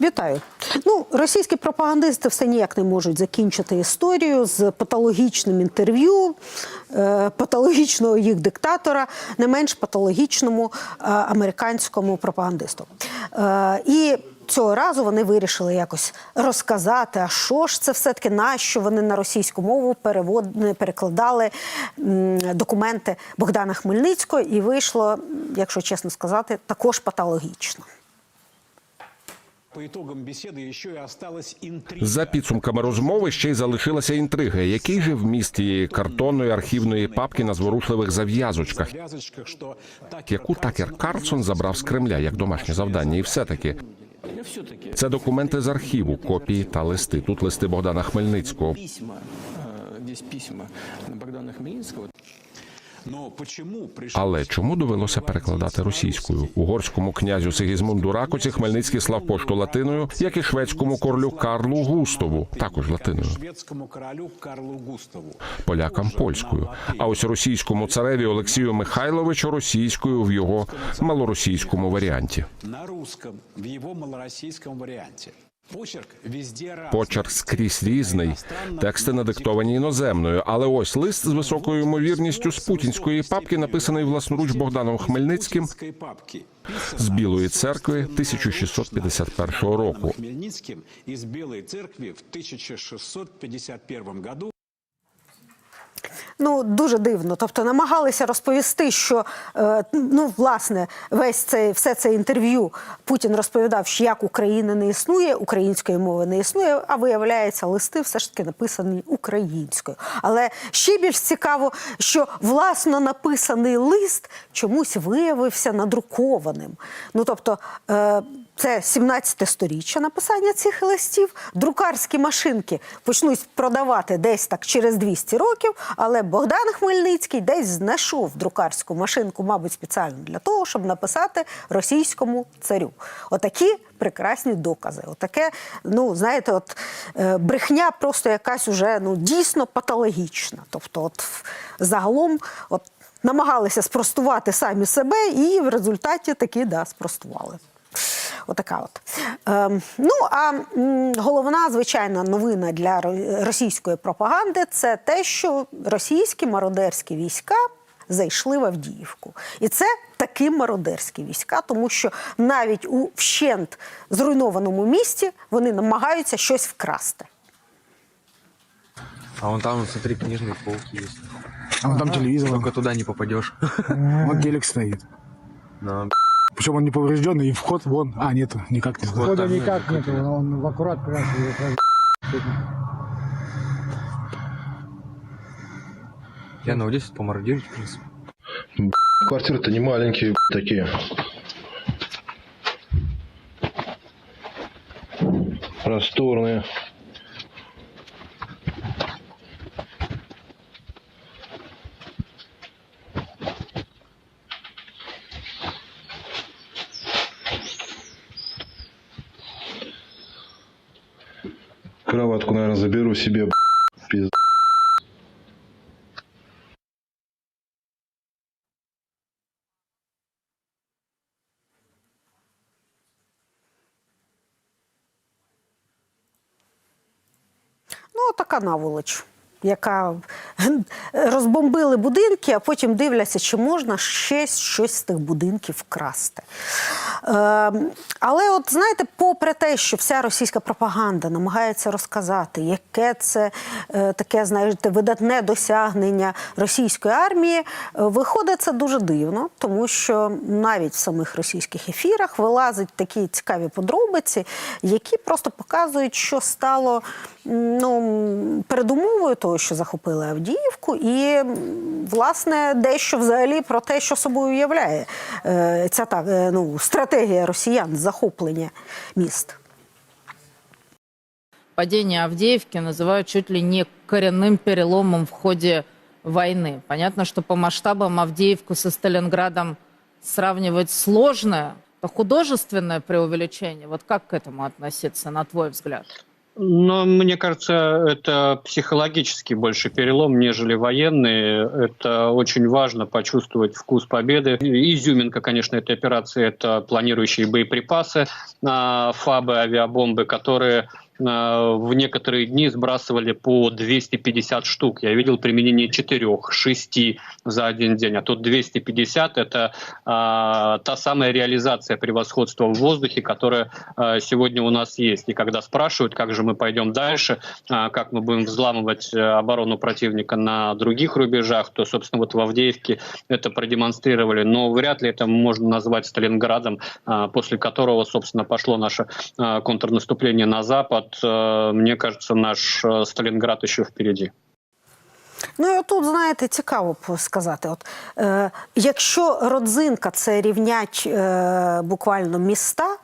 Вітаю. Ну, російські пропагандисти все ніяк не можуть закінчити історію з патологічним інтерв'ю е, патологічного їх диктатора, не менш патологічному е, американському пропагандисту. Е, і Цього разу вони вирішили якось розказати, а що ж це все-таки нащо вони на російську мову перевод... перекладали документи Богдана Хмельницького, і вийшло, якщо чесно сказати, також патологічно. За підсумками розмови ще й залишилася інтрига. Який же вміст тієї картонної архівної папки на зворушливих зав'язочках, вязочках, что так яку Такер Карлсон забрав з Кремля як домашнє завдання, і все таки це документи з архіву, копії та листи. Тут листи Богдана Хмельницького. Богдана Хмельницкого. Пришел Але чому довелося перекладати російською? Угорському князю Сигізмунду Ракоці Хмельницький слав пошту латиною, як і шведському корлю Карлу Густаву, також латиною. королю полякам польською. А ось російському цареві Олексію Михайловичу російською в його малоросійському варіанті. На русском, в его малороссийском варианте. Почерк скрізь різний, тексти надиктовані іноземною. Але ось лист з високою ймовірністю з путінської папки, написаний власноруч Богданом Хмельницьким з Білої церкви 1651 року. Хмельницким из Белой церкви в 1651 году Ну дуже дивно. Тобто намагалися розповісти, що е, ну власне весь цей все це інтерв'ю Путін розповідав, що як України не існує, української мови не існує. А виявляється, листи все ж таки написані українською. Але ще більш цікаво, що власно написаний лист чомусь виявився надрукованим. Ну тобто. Е, це 17 сторіччя написання цих листів. Друкарські машинки почнуть продавати десь так через 200 років. Але Богдан Хмельницький десь знайшов друкарську машинку, мабуть, спеціально для того, щоб написати російському царю. Отакі прекрасні докази. Отаке, ну знаєте, от е, брехня просто якась уже ну дійсно патологічна. Тобто, от загалом, от намагалися спростувати самі себе, і в результаті таки да, спростували. Отака от. Ем, ну а головна звичайна новина для російської пропаганди це те, що російські мародерські війська зайшли в Авдіївку. І це такі мародерські війська, тому що навіть у вщент зруйнованому місті вони намагаються щось вкрасти. А вон там, смотри, книжный полки есть. А вон там телевизор, Только туда не попадешь. вот телек стоит. Причем он не поврежденный, и вход вон. А, нету, никак не вход. там никак нету, он в аккурат раз Я на 10 помародерить, в принципе. Квартиры-то не маленькие такие. Просторные. Кроватку, наверное, заберу себе. Пиз... Ну, така наволоч, яка розбомбили будинки, а потім дивляться, чи можна ще щось з тих будинків вкрасти. Е, але, от знаєте, попри те, що вся російська пропаганда намагається розказати, яке це е, таке, знаєте, видатне досягнення російської армії, е, виходить це дуже дивно, тому що навіть в самих російських ефірах вилазять такі цікаві подробиці, які просто показують, що стало ну, передумовою того, що захопили Авдіївку, і м, власне дещо взагалі про те, що собою уявляє е, ця так, е, ну, стратегія росіян з захоплення міст. падение Авдеевки называют чуть ли не коренным переломом в ходе войны. Понятно, что по масштабам Авдеевку со Сталинградом сравнивать сложно. Это художественное преувеличение. Вот как к этому относиться, на твой взгляд? Но мне кажется, это психологический больше перелом, нежели военный. Это очень важно почувствовать вкус победы. Изюминка, конечно, этой операции – это планирующие боеприпасы, а, ФАБы, авиабомбы, которые в некоторые дни сбрасывали по 250 штук. Я видел применение 4, 6 за один день, а тут 250 – это а, та самая реализация превосходства в воздухе, которая а, сегодня у нас есть. И когда спрашивают, как же мы пойдем дальше, а, как мы будем взламывать э, оборону противника на других рубежах, то, собственно, вот в Авдеевке это продемонстрировали. Но вряд ли это можно назвать Сталинградом, а, после которого, собственно, пошло наше а, контрнаступление на Запад. Э, Мне кажется, наш Сталінград Сталинград еще впереди. Ну і тут, знаєте, цікаво сказати. От, е, якщо родзинка це рівнять е, буквально міста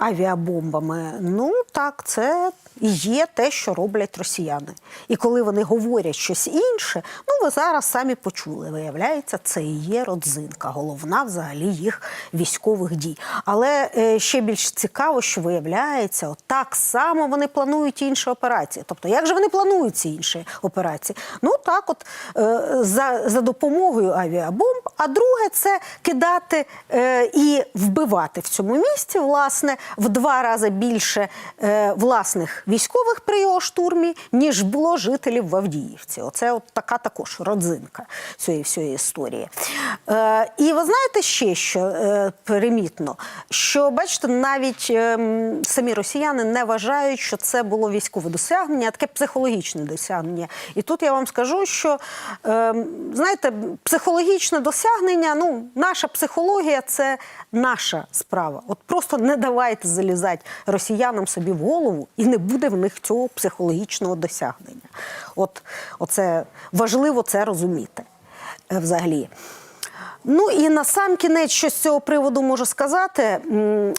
авіабомбами, ну так, це є те, що роблять росіяни. І коли вони говорять щось інше, ну ви зараз самі почули, виявляється, це і є родзинка, головна взагалі їх військових дій. Але е, ще більш цікаво, що виявляється, от так само вони планують інші операції. Тобто, як же вони планують ці інші операції? Ну так, от е, за, за допомогою авіабомб. А друге, це кидати е, і вбивати в цьому місті, власне, в два рази більше е, власних військових при його штурмі, ніж було жителів в Авдіївці. Оце от така також родзинка цієї всієї історії. Е, і ви знаєте ще, що е, примітно, що бачите, навіть е, самі росіяни не вважають, що це було військове досягнення, а таке психологічне досягнення. І тут я вам скажу, що е, знаєте, психологічне досягнення, ну, наша психологія це наша справа. От просто не давайте залізати росіянам собі в голову, і не буде в них цього психологічного досягнення. От оце важливо це розуміти е, взагалі. Ну і на сам кінець, що з цього приводу можу сказати,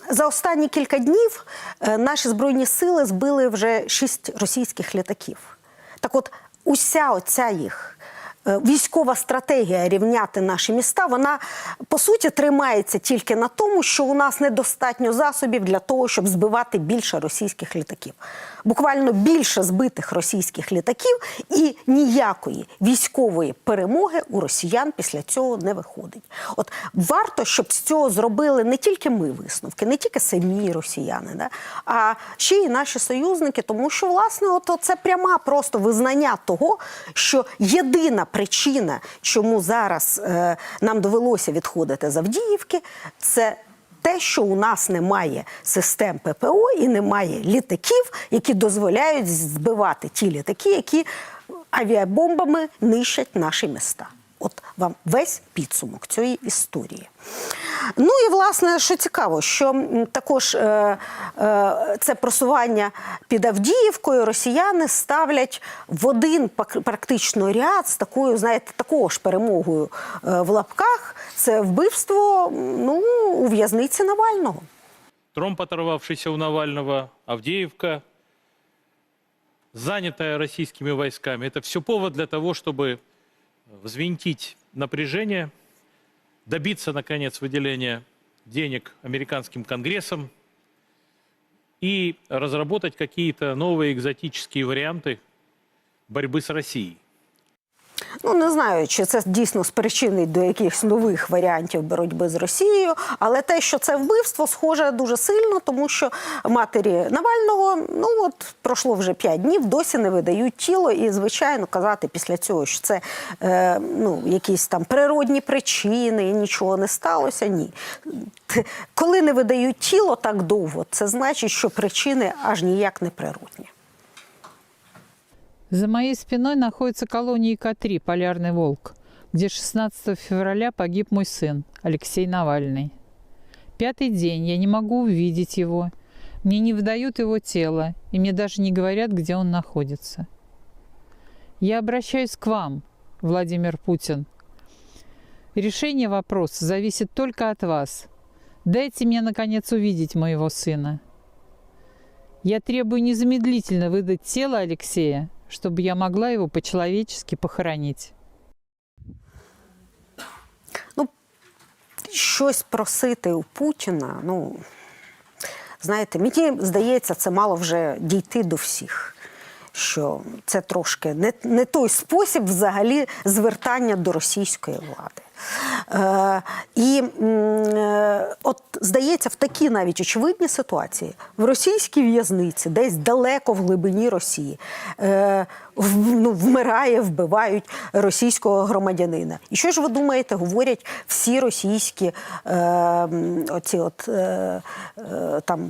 за останні кілька днів е, наші збройні сили збили вже шість російських літаків. Так от, уся оця їх військова стратегія рівняти наші міста, вона по суті тримається тільки на тому, що у нас недостатньо засобів для того, щоб збивати більше російських літаків. Буквально більше збитих російських літаків і ніякої військової перемоги у росіян після цього не виходить. От варто, щоб з цього зробили не тільки ми висновки, не тільки самі росіяни, да, а ще й наші союзники, тому що власне, от це пряма просто визнання того, що єдина причина, чому зараз е, нам довелося відходити з Авдіївки, це те, що у нас немає систем ППО і немає літаків, які дозволяють збивати ті літаки, які авіабомбами нищать наші міста. От вам весь підсумок цієї історії. Ну і власне, що цікаво, що також е, е, це просування під Авдіївкою росіяни ставлять в один практично ряд з такою, знаєте, такою ж перемогою е, в лапках. Це вбивство ну, у в'язниці Навального. Тромб, оторвавшийся у Навального, Авдеевка, занятая российскими войсками. Это все повод для того, чтобы взвинтить напряжение, добиться, наконец, выделения денег американским конгрессом и разработать какие-то новые экзотические варианты борьбы с Россией. Ну не знаю, чи це дійсно спричинить до якихось нових варіантів боротьби з Росією, але те, що це вбивство, схоже дуже сильно, тому що матері Навального ну от пройшло вже п'ять днів, досі не видають тіло, і звичайно казати після цього, що це е, ну якісь там природні причини, і нічого не сталося. Ні, коли не видають тіло так довго, це значить, що причини аж ніяк не природні. За моей спиной находится колония К-3 «Полярный волк», где 16 февраля погиб мой сын Алексей Навальный. Пятый день я не могу увидеть его. Мне не выдают его тело, и мне даже не говорят, где он находится. Я обращаюсь к вам, Владимир Путин. Решение вопроса зависит только от вас. Дайте мне, наконец, увидеть моего сына. Я требую незамедлительно выдать тело Алексея, чтобы я могла его по-человечески похоронить. щось просити у Путіна, ну. знаєте, мені здається, це мало вже дійти до всіх. Що це трошки не, не той спосіб взагалі звертання до російської влади. Е, і е, от здається, в такі навіть очевидні ситуації в російській в'язниці, десь далеко в глибині Росії, е, ну, вмирає, вбивають російського громадянина. І що ж ви думаєте, говорять всі російські оці от там.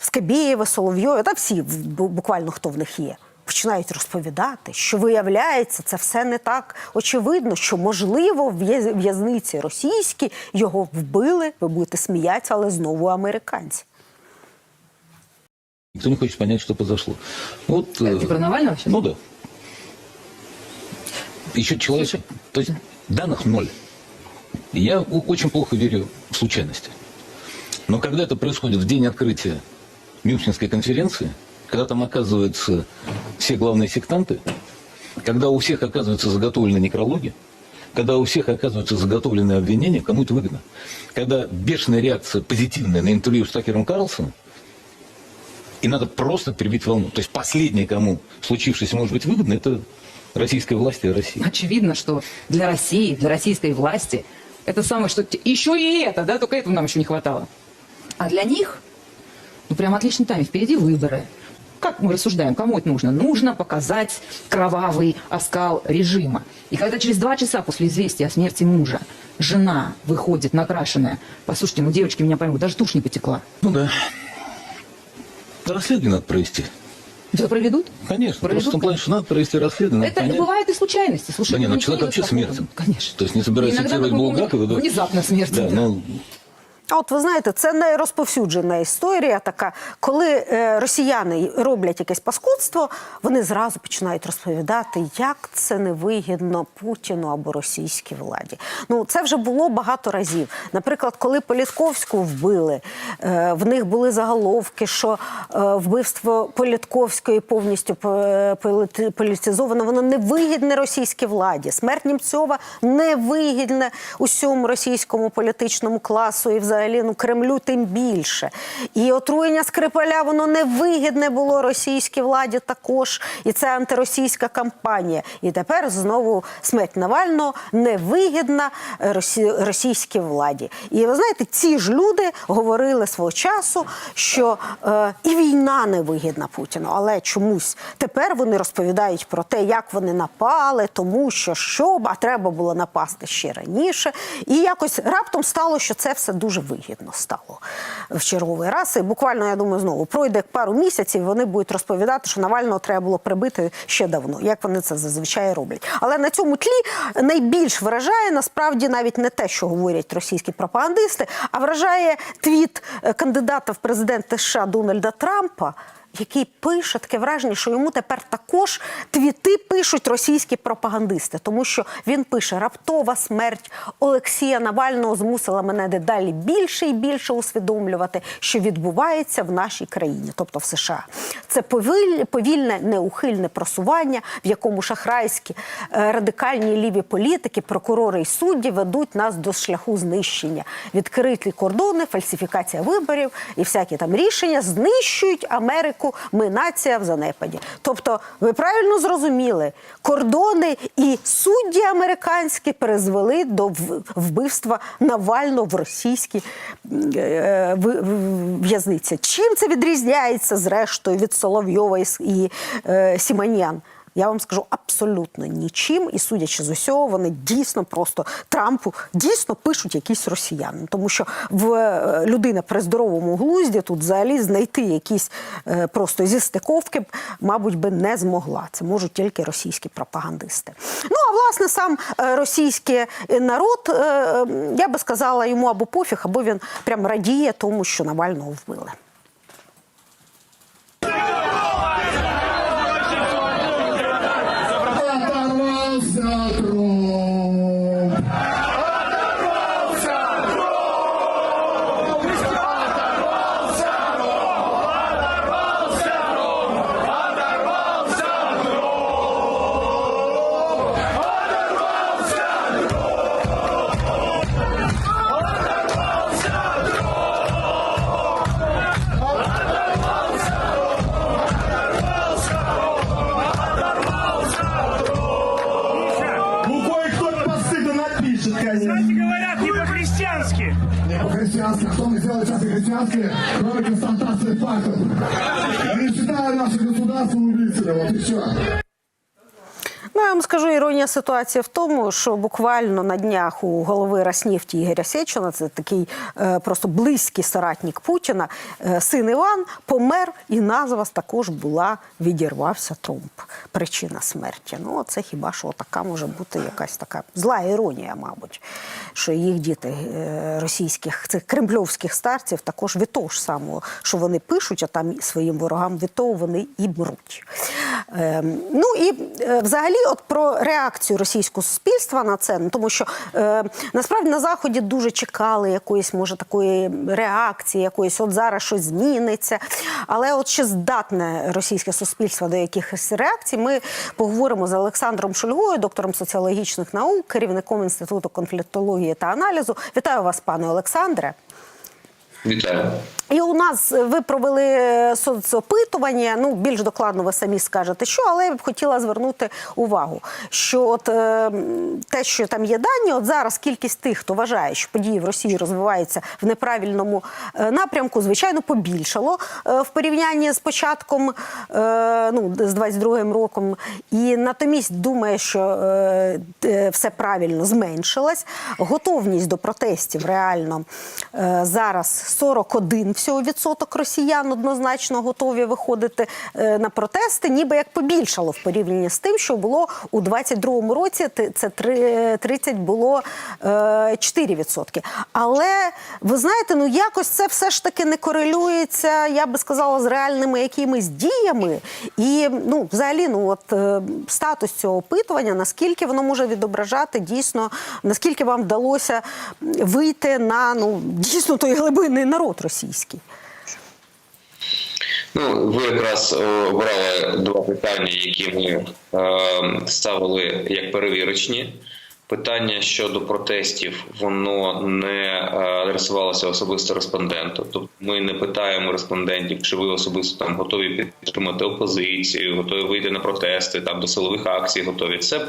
Скабєєва, Соловйова, та всі буквально хто в них є Починають розповідати, що виявляється, це все не так очевидно, що можливо в в'яз- в'язниці російській його вбили. Ви будете сміятися, але знову американці. Никто не хочет понять, что произошло. Вот, э, про Навального сейчас? ну да. Еще человек. То есть данных ноль. И Я о- очень плохо верю в случайности. Но когда это происходит в день открытия Мюнхенской конференции, когда там оказываются все главные сектанты, когда у всех оказываются заготовлены некрологи, когда у всех оказываются заготовленные обвинения, кому это выгодно. Когда бешеная реакция позитивная на интервью с Такером Карлсоном, и надо просто перебить волну. То есть последнее, кому случившееся может быть выгодно, это российская власть и Россия. Очевидно, что для России, для российской власти, это самое, что... Еще и это, да, только этого нам еще не хватало. А для них, ну, прям отличный тайм, впереди выборы. Как мы рассуждаем, кому это нужно? Нужно показать кровавый оскал режима. И когда через два часа после известия о смерти мужа жена выходит накрашенная, послушайте, ну девочки меня поймут, даже тушь не потекла. Ну да. Расследование надо провести. Все проведут? Конечно. Проведут, просто в том плане, что надо провести расследование. Это понять. бывают и случайности. Слушай, Да не, ну никто человек вообще смертен. Конечно. То есть не Иногда цитировать Булгакова. да. Внезапно смерть. Да, ну, А от ви знаєте, це найрозповсюджена історія така, коли е, росіяни роблять якесь паскудство, вони зразу починають розповідати, як це невигідно Путіну або російській владі. Ну це вже було багато разів. Наприклад, коли Політковську вбили, е, в них були заголовки, що е, вбивство Політковської повністю політизовано, воно невигідне російській владі. Смерть Німцова невигідне усьому російському політичному класу і взагалі ну Кремлю тим більше. І отруєння Скрипаля воно невигідне було російській владі також. І це антиросійська кампанія. І тепер знову смерть Навального невигідна російській владі. І ви знаєте, ці ж люди говорили свого часу, що е, і війна невигідна Путіну, але чомусь тепер вони розповідають про те, як вони напали, тому що що, а треба було напасти ще раніше. І якось раптом стало, що це все дуже вигідно стало в черговий раз. І буквально, я думаю, знову пройде пару місяців, вони будуть розповідати, що Навального треба було прибити ще давно, як вони це зазвичай роблять. Але на цьому тлі найбільш вражає насправді навіть не те, що говорять російські пропагандисти, а вражає твіт е, кандидата в президенти США Дональда Трампа. Який пише таке враження, що йому тепер також твіти пишуть російські пропагандисти, тому що він пише: раптова смерть Олексія Навального змусила мене дедалі більше і більше усвідомлювати, що відбувається в нашій країні, тобто в США. Це повіль- повільне, неухильне просування, в якому шахрайські е, радикальні ліві політики, прокурори і судді ведуть нас до шляху знищення. Відкриті кордони, фальсифікація виборів і всякі там рішення знищують Америку. Ми нація в занепаді. Тобто, ви правильно зрозуміли, кордони і судді американські призвели до вбивства Навального в російській е, в'язниці. Чим це відрізняється зрештою від Соловйова і е, Сіманян? Я вам скажу абсолютно нічим, і судячи з усього, вони дійсно просто Трампу дійсно пишуть якісь росіяни, тому що в е, людина при здоровому глузді тут взагалі знайти якісь е, просто зі стиковки, мабуть, би не змогла. Це можуть тільки російські пропагандисти. Ну а власне сам е, російський народ, я би сказала йому або пофіг, або він прям радіє тому, що Навального вбили. Іронія ситуації в тому, що буквально на днях у голови Роснефті Ігоря Сечина, це такий е, просто близький соратник Путіна, е, син Іван помер, і назва також була відірвався Тромп. Причина смерті. Ну, це хіба що така може бути якась така зла іронія, мабуть, що їх діти е, російських цих кремльовських старців також від того ж самого, що вони пишуть, а там своїм ворогам від того вони і мруть. Е, ну і взагалі, от про реакцію російського суспільства на це, ну тому що е, насправді на заході дуже чекали якоїсь, може, такої реакції, якоїсь от зараз щось зміниться. Але от чи здатне російське суспільство до якихось реакцій, ми поговоримо з Олександром Шульгою, доктором соціологічних наук, керівником інституту конфліктології та аналізу. Вітаю вас, пане Олександре. Вітаю. І у нас е, ви провели е, соцопитування. Ну більш докладно ви самі скажете, що, але я б хотіла звернути увагу, що от е, те, що там є дані, от зараз кількість тих, хто вважає, що події в Росії розвиваються в неправильному е, напрямку, звичайно, побільшало в порівнянні з початком, е, ну з 22-м роком, і натомість думає, що е, все правильно зменшилась. Готовність до протестів реально е, зараз 41 всього відсоток росіян однозначно готові виходити е, на протести, ніби як побільшало в порівнянні з тим, що було у 22-му році. Це три- 30 було е, 4 відсотки. Але ви знаєте, ну якось це все ж таки не корелюється, я би сказала, з реальними якимись діями. І ну, взагалі, ну от е, статус цього опитування, наскільки воно може відображати дійсно, наскільки вам вдалося вийти на ну дійсно той глибинний народ російський. Ну, ви якраз е, обрали два питання, які ми е, ставили як перевірочні. Питання щодо протестів, воно не е, адресувалося особисто респонденту. Тобто ми не питаємо респондентів, чи ви особисто там готові підтримати опозицію, готові вийти на протести, там до силових акцій готові. Це б,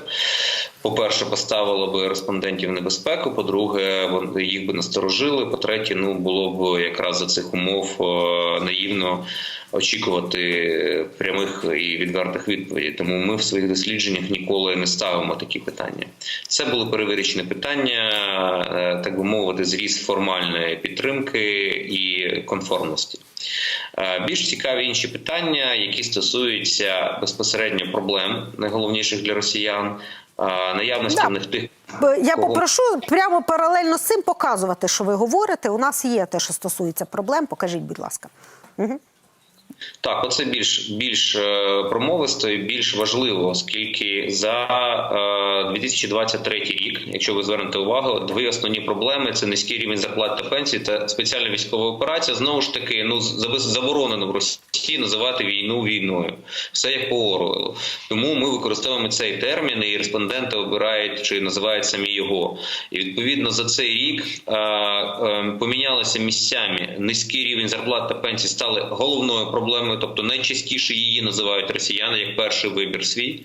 по-перше, поставило би респондентів небезпеку. По-друге, їх би насторожили. По-третє, ну було б якраз за цих умов е, наївно очікувати прямих і відвертих відповідей. Тому ми в своїх дослідженнях ніколи не ставимо такі питання. Це були перевірочні питання, е, так би мовити, зріз формальної підтримки і конформності. Е, Більш цікаві інші питання, які стосуються безпосередньо проблем, найголовніших для росіян, е, наявності Да. в них тих. Я кого- попрошу прямо паралельно з цим показувати, що ви говорите. У нас є те, що стосується проблем. Покажіть, будь ласка. Угу. Так, оце більш більш е, промовисто і більш важливо, оскільки за е, 2023 рік, якщо ви звернете увагу, дві основні проблеми це низький рівень зарплат та пенсій та спеціальна військова операція. Знову ж таки, ну заборонено в Росії називати війну війною. Все як по Оруелу. Тому ми використовуємо цей термін, і респонденти обирають чи називають самі його. І відповідно за цей рік е, е, помінялися місцями низький рівень зарплат та пенсій стали головною проблемою, тобто найчастіше її називають росіяни як перший вибір свій.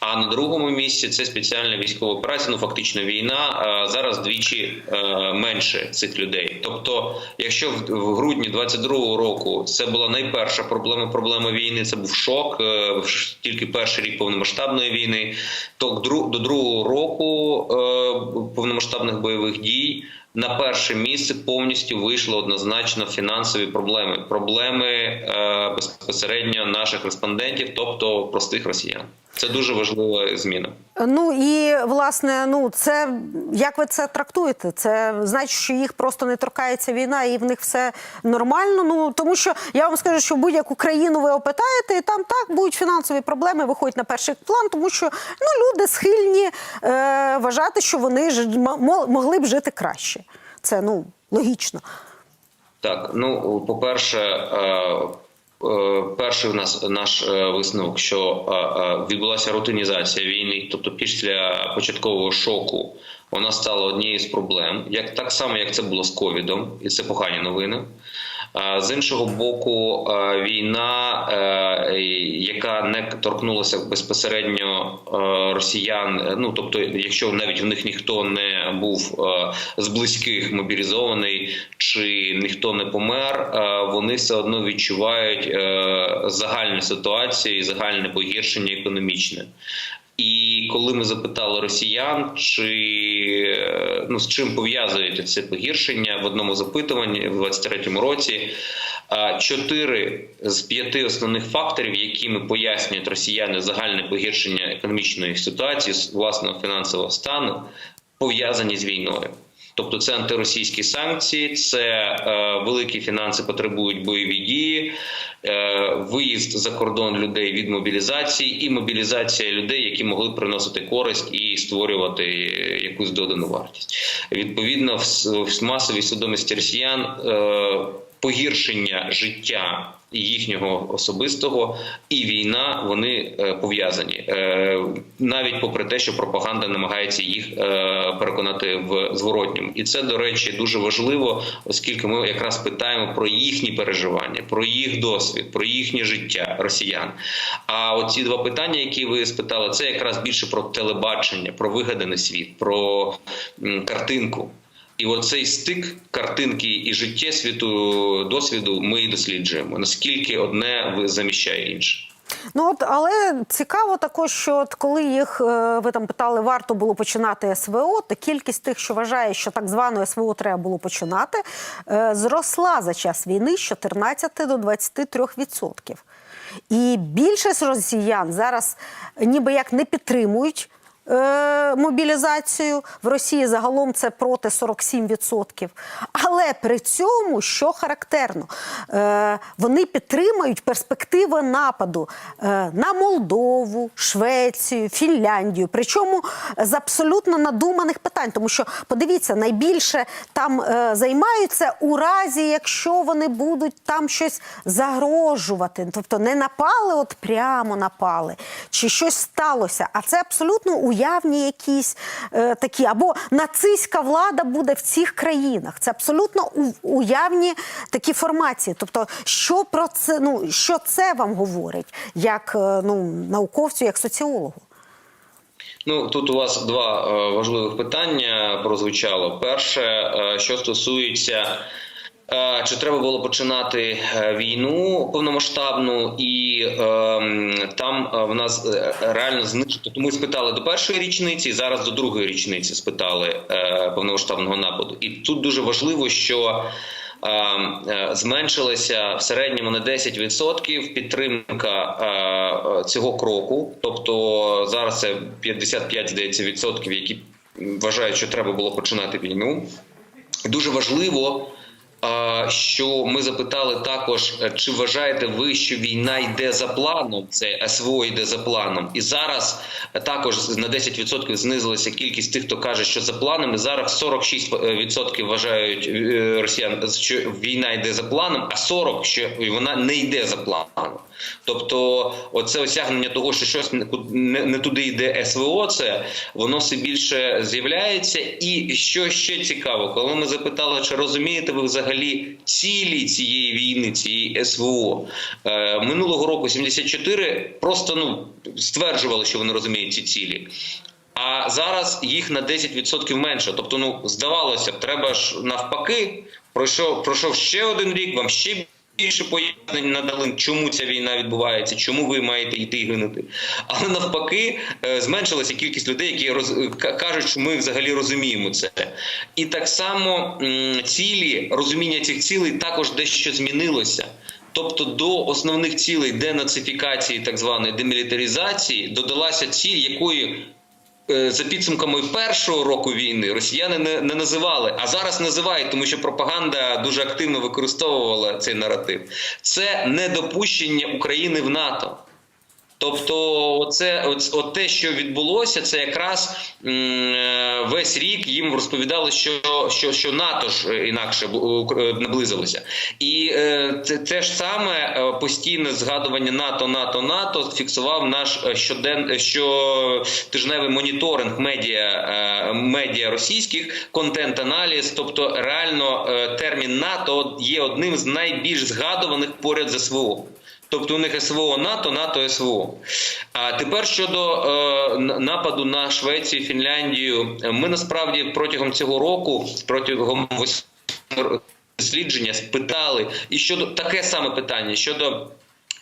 А на другому місці це спеціальна військова операція, ну фактично війна. Зараз двічі е, менше цих людей. Тобто, якщо в, грудні 22-го року це була найперша проблема, проблема війни, це був шок, е, тільки перший рік повномасштабної війни, то до другого року е, повномасштабних бойових дій. На перше місце повністю вийшли однозначно фінансові проблеми, проблеми е, безпосередньо наших респондентів, тобто простих росіян. Це дуже важлива зміна. Ну і власне, ну це як ви це трактуєте? Це значить, що їх просто не торкається війна, і в них все нормально. Ну тому що я вам скажу, що будь-яку країну ви опитаєте, і там так будуть фінансові проблеми, виходять на перший план, тому що ну люди схильні е, вважати, що вони ж могли б жити краще. Це ну логічно. Так, ну по-перше, е, е, перший у нас наш е, висновок, що відбулася рутинізація війни, тобто після початкового шоку вона стала однією з проблем, як так само, як це було з ковідом, і це погані новини. З іншого боку, війна, е, яка не торкнулася безпосередньо е, росіян, е, ну тобто, якщо навіть в них ніхто не був з близьких мобілізований чи ніхто не помер, вони все одно відчувають загальну ситуацію і загальне погіршення економічне. І коли ми запитали росіян, чи е, ну з чим пов'язуєте це погіршення в одному запитуванні в 23-му році, чотири з п'яти основних факторів, якими пояснюють росіяни загальне погіршення економічної ситуації з власного фінансового стану, пов'язані з війною. Тобто це антиросійські санкції, це е, великі фінанси потребують бойові е, виїзд за кордон людей від мобілізації і мобілізація людей, які могли приносити користь і створювати якусь додану вартість. Відповідно, в, масовій свідомості росіян е, погіршення життя їхнього особистого і війна вони е, пов'язані е, навіть попри те, що пропаганда намагається їх е, переконати в зворотньому, і це до речі дуже важливо, оскільки ми якраз питаємо про їхні переживання, про їх досвід, про їхнє життя росіян. А оці два питання, які ви спитали, це якраз більше про телебачення, про вигаданий світ, про картинку. І оцей стик картинки і життя світу досвіду ми досліджуємо. Наскільки одне заміщає інше. Ну от, але цікаво також, що от коли їх е, ви там питали, варто було починати СВО, то кількість тих, що вважає, що так звану СВО треба було починати, е, зросла за час війни з 14 до 23 відсотків. І більшість росіян зараз ніби як не підтримують. Е, Мобілізацію в Росії загалом це проти 47%. Але при цьому, що характерно, е, вони підтримують перспективи нападу е, на Молдову, Швецію, Фінляндію. Причому з абсолютно надуманих питань, тому що подивіться, найбільше там займаються у разі, якщо вони будуть там щось загрожувати. Тобто не напали, от прямо напали, чи щось сталося. А це абсолютно уявні якісь е, такі, або нацистська влада буде в цих країнах. Це абсолютно уявні такі формації. Тобто, що про це, ну що це вам говорить, як е, ну науковцю, як соціологу? Ну тут у вас два е, важливих питання прозвучало. Перше, е, що стосується. Е, Чи треба було починати е, війну повномасштабну, і ем, там е, в нас е, реально знижено. Тобто ми спитали до першої річниці, зараз до другої річниці спитали е, повномасштабного нападу. І тут дуже важливо, що е, е, зменшилася в середньому на 10% підтримка е, цього кроку. Тобто зараз це 55, здається, відсотків, які вважають, що треба було починати війну. Дуже важливо, що ми запитали також, е, чи вважаєте ви, що війна йде за планом? Це СВО йде за планом, і зараз е, також на 10% знизилася кількість тих, хто каже, що за планом. І зараз 46% вважають е, росіян, що війна йде за планом, а 40% що вона не йде за планом. Тобто, оце осягнення того, що щось не, туди йде СВО, це воно все більше з'являється. І що ще цікаво, коли ми запитали, чи розумієте ви взагалі цілі цієї війни, цієї СВО е, минулого року 74 просто ну стверджували, що вони розуміють ці цілі. А зараз їх на 10% менше. Тобто, ну здавалося б, треба ж навпаки. Пройшов пройшов ще один рік, вам ще більше пояснень надали, чому ця війна відбувається, чому ви маєте йти гинути. Але навпаки, е, зменшилася кількість людей, які роз кажуть, що ми взагалі розуміємо це. І так само цілі розуміння цих цілей також дещо змінилося. Тобто до основних цілей денацифікації, так званої демілітаризації, додалася ціль, якої за підсумками першого року війни росіяни не, не називали, а зараз називають, тому що пропаганда дуже активно використовувала цей наратив. Це недопущення України в НАТО. Тобто, це от, от те, що відбулося, це якраз м, е, весь рік їм розповідали, що, що, що НАТО ж е, інакше е, наблизилося. І е, це те ж саме постійне згадування НАТО, НАТО, НАТО фіксував наш щоден щотижневий моніторинг медіа, е, медіа російських контент-аналіз. Тобто, реально е, термін НАТО є одним з найбільш згадуваних поряд з СВО. Тобто у них СВО НАТО, НАТО СВО. А тепер щодо е, нападу на Швецію, Фінляндію, ми насправді протягом цього року, протягом восьмого дослідження, спитали і щодо таке саме питання щодо.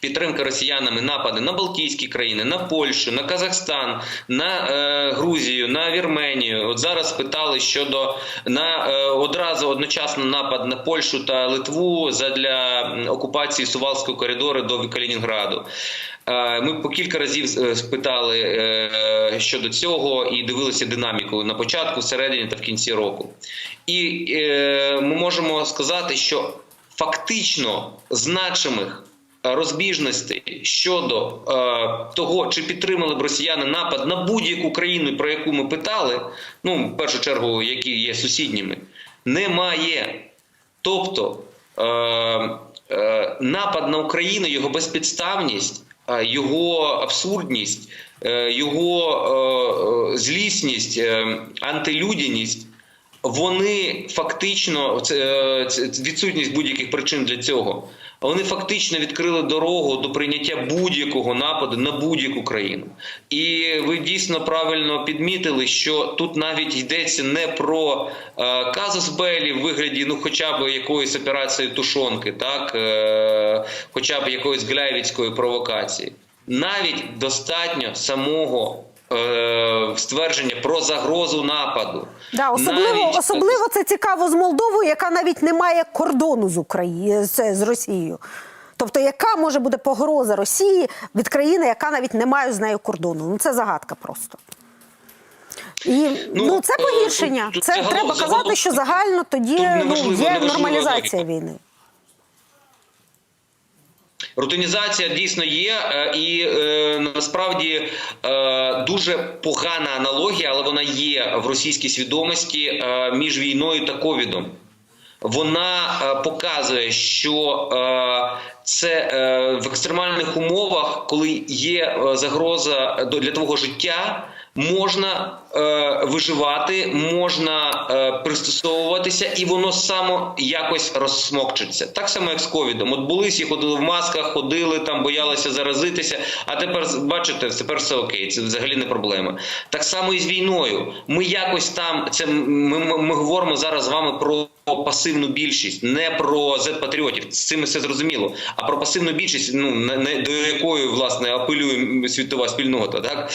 Підтримки росіянами напади на Балтійські країни, на Польщу, на Казахстан, на е, Грузію, на Вірменію. От зараз питали щодо на е, одразу одночасно напад на Польщу та Литву задля окупації Сувалського коридору до Калінінграду. Е, Ми по кілька разів е, спитали е, щодо цього і дивилися динаміку на початку, всередині та в кінці року. І ми можемо сказати, що фактично значимих розбіжностей щодо е, того, чи підтримали б росіяни напад на будь-яку країну, про яку ми питали, ну в першу чергу, які є сусідніми, немає. Тобто е, е, напад на Україну, його безпідставність, е, його абсурдність, е, його е, е, злісність, е, антилюдяність. Вони фактично е, відсутність будь-яких причин для цього. Вони фактично відкрили дорогу до прийняття будь-якого нападу на будь-яку країну. І ви дійсно правильно підмітили, що тут навіть йдеться не про е, казус Белі в вигляді, ну, хоча б якоїсь операції тушонки, так, е, хоча б якоїсь гляйвіцької провокації. Навіть достатньо самого ствердження про загрозу нападу. Да, особливо, Навіть- особливо це цікаво з Молдовою, яка навіть не має кордону з Україною з, Росією. Тобто, яка може бути погроза Росії від країни, яка навіть не має з нею кордону? Ну це загадка просто. І ну, Ну, це е, погіршення. тут це треба загалом- казати, що загально тоді ну, є нормалізація війни. Рутинізація дійсно є, е, і е, насправді е, дуже погана аналогія, але вона є в російській свідомості між війною та ковідом. Вона показує, що це в екстремальних умовах, коли є загроза для твого життя, можна е, виживати, можна е, пристосовуватися, і воно само якось розсмокчиться. Так само, як з ковідом. От були всі ходили в масках, ходили там, боялися заразитися. А тепер бачите, тепер все окей, це взагалі не проблема. Так само і з війною. Ми якось там це ми, ми, ми говоримо зараз з вами про пасивну більшість, не про зет-патріотів. З цим все зрозуміло. А про пасивну більшість, ну не, до якої власне апелює світова спільнота, так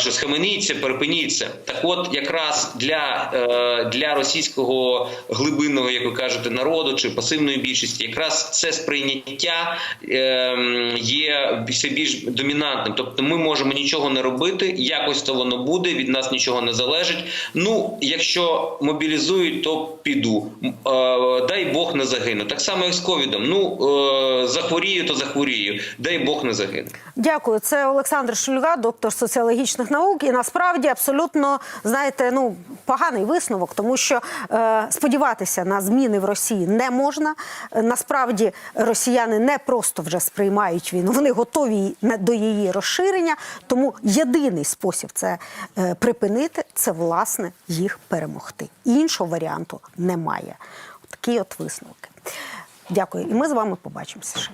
що схаменіться, перепиніться. Так, от якраз для, е, для російського глибинного, як ви кажете, народу чи пасивної більшості, якраз це сприйняття е, є все більш домінантним. Тобто, ми можемо нічого не робити, якось то воно буде, від нас нічого не залежить. Ну, якщо мобілізують, то піду. Е, Дай Бог не загину. Так само, як з ковідом. Ну е, захворію, то захворію. Дай Бог не загину. Дякую. Це Олександр Шульга, доктор соціологічних наук. І насправді абсолютно знаєте, ну поганий висновок, тому що е, сподіватися на зміни в Росії не можна. Насправді росіяни не просто вже сприймають війну, вони готові до її розширення. Тому єдиний спосіб це е, припинити це власне їх перемогти. Іншого варіанту немає. Такі от висновки. Дякую. І ми з вами побачимося ще.